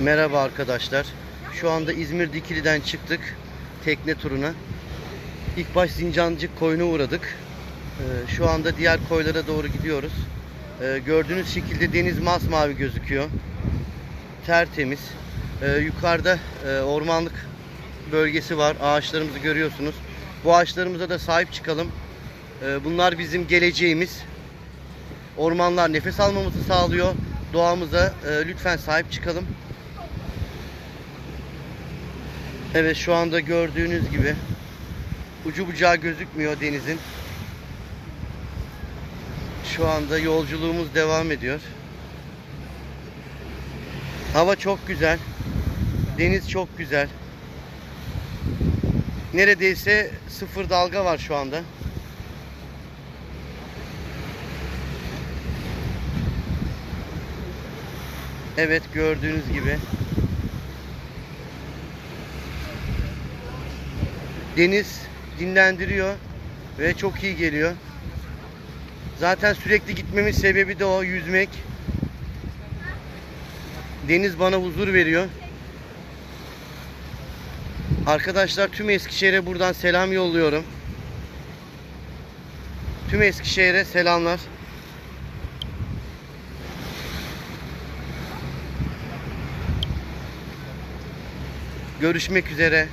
Merhaba arkadaşlar. Şu anda İzmir Dikili'den çıktık tekne turuna. İlk baş Zincancık koyuna uğradık. Ee, Şu anda diğer koylara doğru gidiyoruz. Ee, Gördüğünüz şekilde deniz masmavi gözüküyor. Tertemiz. Ee, Yukarıda e, ormanlık bölgesi var. Ağaçlarımızı görüyorsunuz. Bu ağaçlarımıza da sahip çıkalım. Bunlar bizim geleceğimiz. Ormanlar nefes almamızı sağlıyor. Doğamıza e, lütfen sahip çıkalım. Evet şu anda gördüğünüz gibi ucu bucağı gözükmüyor denizin. Şu anda yolculuğumuz devam ediyor. Hava çok güzel. Deniz çok güzel. Neredeyse sıfır dalga var şu anda. Evet gördüğünüz gibi. Deniz dinlendiriyor ve çok iyi geliyor. Zaten sürekli gitmemin sebebi de o yüzmek. Deniz bana huzur veriyor. Arkadaşlar tüm Eskişehir'e buradan selam yolluyorum. Tüm Eskişehir'e selamlar. Görüşmek üzere.